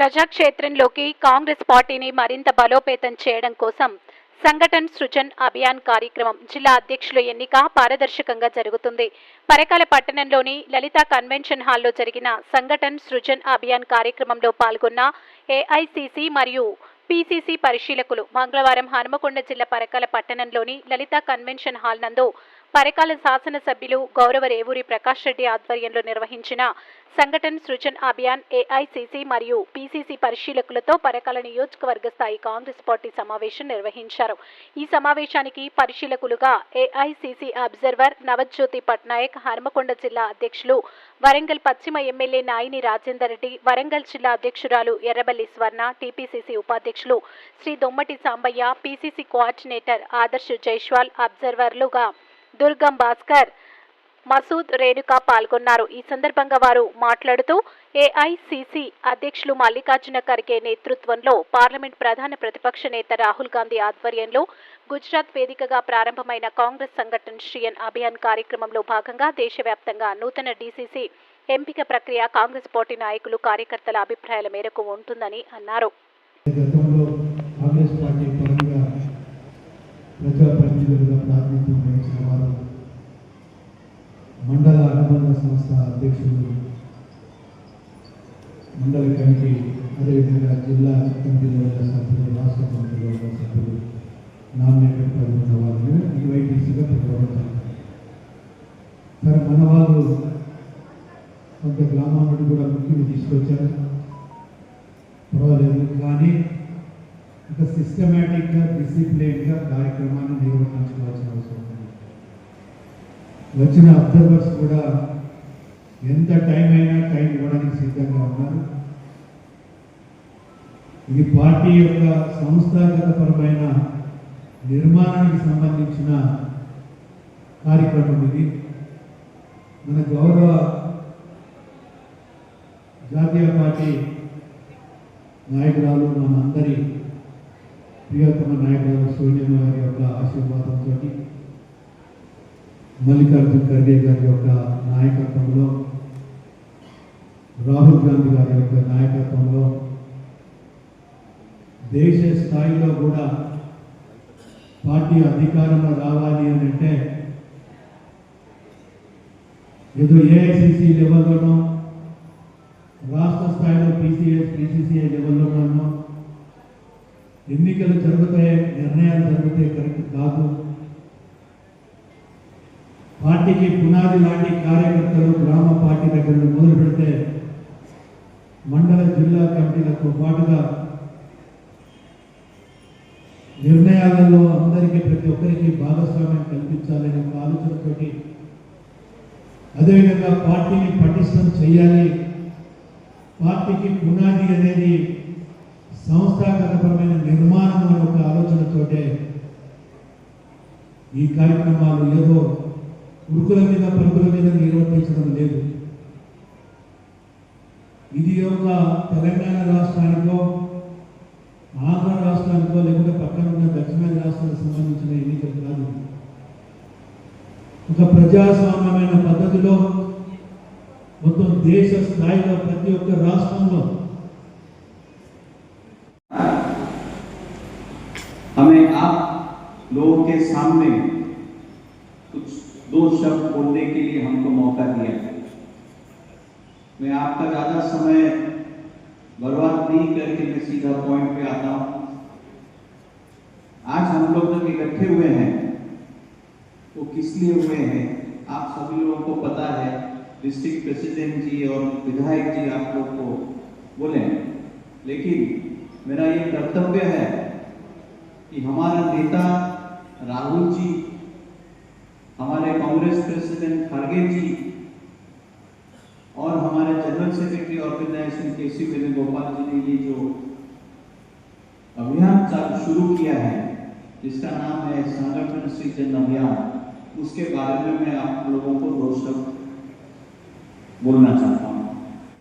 ప్రజాక్షేత్రంలోకి కాంగ్రెస్ పార్టీని మరింత బలోపేతం చేయడం కోసం సంఘటన్ సృజన్ అభియాన్ కార్యక్రమం జిల్లా అధ్యక్షుల ఎన్నిక పారదర్శకంగా జరుగుతుంది. పరకాల పట్టణంలోని లలిత కన్వెన్షన్ హాల్లో జరిగిన సంఘటన్ సృజన్ అభియాన్ కార్యక్రమంలో పాల్గొన్న ఏఐసిసి మరియు పిసిసి పరిశీలకులు మంగళవారం హనుమకొండ జిల్లా పరకాల పట్టణంలోని లలిత కన్వెన్షన్ హాల్ నందు పరకాల శాసనసభ్యులు గౌరవ రేవూరి ప్రకాష్ రెడ్డి ఆధ్వర్యంలో నిర్వహించిన సంఘటన సృజన్ అభియాన్ ఏఐసిసి మరియు పిసిసి పరిశీలకులతో పరకాల నియోజకవర్గ స్థాయి కాంగ్రెస్ పార్టీ సమావేశం నిర్వహించారు. ఈ సమావేశానికి పరిశీలకులుగా ఏఐసిసి అబ్జర్వర్ నవజ్యోతి పట్నాయక్ హనుమకొండ జిల్లా అధ్యక్షులు వరంగల్ పశ్చిమ ఎమ్మెల్యే నాయిని రాజేందర్ రెడ్డి వరంగల్ జిల్లా అధ్యక్షురాలు ఎర్రబల్లి స్వర్ణ టీపీసీసీ ఉపాధ్యక్షులు శ్రీ దొమ్మటి సాంబయ్య పీసీసీ కోఆర్డినేటర్ ఆదర్శ్ జైస్వాల్ అబ్జర్వర్లుగా దుర్గం భాస్కర్ మసూద్ రేణుక పాల్గొన్నారు. ఈ సందర్భంగా వారు మాట్లాడుతూ ఏఐసిసి అధ్యక్షులు మల్లికార్జున ఖర్గే నేతృత్వంలో పార్లమెంట్ ప్రధాన ప్రతిపక్ష నేత రాహుల్ గాంధీ ఆధ్వర్యంలో గుజరాత్ వేదికగా ప్రారంభమైన కాంగ్రెస్ సంఘటన శ్రీయన్ అభియాన్ కార్యక్రమంలో భాగంగా దేశవ్యాప్తంగా నూతన డీసీసీ ఎంపిక ప్రక్రియ కాంగ్రెస్ పార్టీ నాయకులు కార్యకర్తల అభిప్రాయాల మేరకు ఉంటుందని అన్నారు గతంలో కాంగ్రెస్ పార్టీ పరంగా ప్రజాప్రతినిధులుగా ప్రాతినిధ్యం వహించిన వారు మండల అనుబంధ సంస్థ అధ్యక్షులు మండల కమిటీ అదేవిధంగా జిల్లా కమిటీలో ఉన్న సభ్యులు రాష్ట్ర కమిటీలో ఉన్న సభ్యులు నామినేటెడ్ పది ఉన్న వాళ్ళని ఈవైటీసీగా పెట్టుకోవడం జరిగింది. సరే మన వాళ్ళు కొంత గ్రామం నుండి కూడా ముఖ్యులు తీసుకొచ్చారు. పర్వాలేదు కానీ ఒక సిస్టమేటిక్గా డిసిప్లిన్గా కార్యక్రమాన్ని నిర్వహించుకోవాల్సిన అవసరం ఉంది. వచ్చిన అబ్జర్వర్స్ కూడా ఎంత టైం అయినా టైం ఇవ్వడానికి సిద్ధంగా ఉన్నారు. ఇది పార్టీ యొక్క సంస్థాగతపరమైన నిర్మాణానికి సంబంధించిన కార్యక్రమం ఇది. మన గౌరవ జాతీయ పార్టీ నాయకురాలు మనందరి ప్రియతమ నాయకురాలు సోనియా గారి యొక్క ఆశీర్వాదంతో మల్లికార్జున ఖర్గే గారి యొక్క నాయకత్వంలో రాహుల్ గాంధీ గారి యొక్క నాయకత్వంలో దేశ స్థాయిలో కూడా పార్టీ అధికారంలో రావాలి అని అంటే ఏదో ఏఐసిసి లెవెల్లోనో ఎన్నికలు జరుగుతాయి నిర్ణయాలు జరుగుతాయి కరెక్ట్ కాదు. పార్టీకి పునాది లాంటి కార్యకర్తలు గ్రామ పార్టీ దగ్గర మొదలు పెడితే మండల జిల్లా కమిటీలతో పాటుగా నిర్ణయాలలో అందరికీ ప్రతి ఒక్కరికి భాగస్వామ్యం కల్పించాలనే ఒక ఆలోచనతోటి అదేవిధంగా పార్టీని పటిష్టం చేయాలి. పార్టీకి పునాది అనేది సంస్థాగతపరమైన నిర్మాణం అనే ఒక ఆలోచనతోటే ఈ కార్యక్రమాలు ఏదో ఉరుకుల మీద పరుగుల మీద నిర్వర్తించడం లేదు. ఇది ఒక తెలంగాణ రాష్ట్రానికో ఆంధ్ర రాష్ట్రానికో లేకుంటే పక్కన ఉన్న దక్షిణాది రాష్ట్రాలకు సంబంధించిన ఎన్నికలు కాదు. ఒక ప్రజాస్వామ్యమైన పద్ధతిలో మొత్తం దేశ స్థాయిలో ప్రతి ఒక్క రాష్ట్రంలో हमें आप लोगों के सामने कुछ दो शब्द बोलने के लिए हमको मौका दिया है। मैं आपका ज़्यादा समय बर्बाद नहीं करके मैं सीधा पॉइंट पे आता हूँ। आज हम लोग जब इकट्ठे हुए हैं, वो किस लिए हुए हैं, आप सभी लोगों को पता है, डिस्ट्रिक्ट प्रेसिडेंट जी और विधायक जी आप लोग को बोले लेकिन मेरा ये कर्तव्य है कि हमारा नेता राहुल जी, हमारे कांग्रेस प्रेसिडेंट खड़गे जी और हमारे जनरल सेक्रेटरी ऑर्गेनाइजेशन के सी वेणुगोपाल जी ने ये जो अभियान चालू शुरू किया है, जिसका नाम है संगठन सृजन अभियान, उसके बारे में मैं आप लोगों को दो शब्द बोलना चाहता हूँ।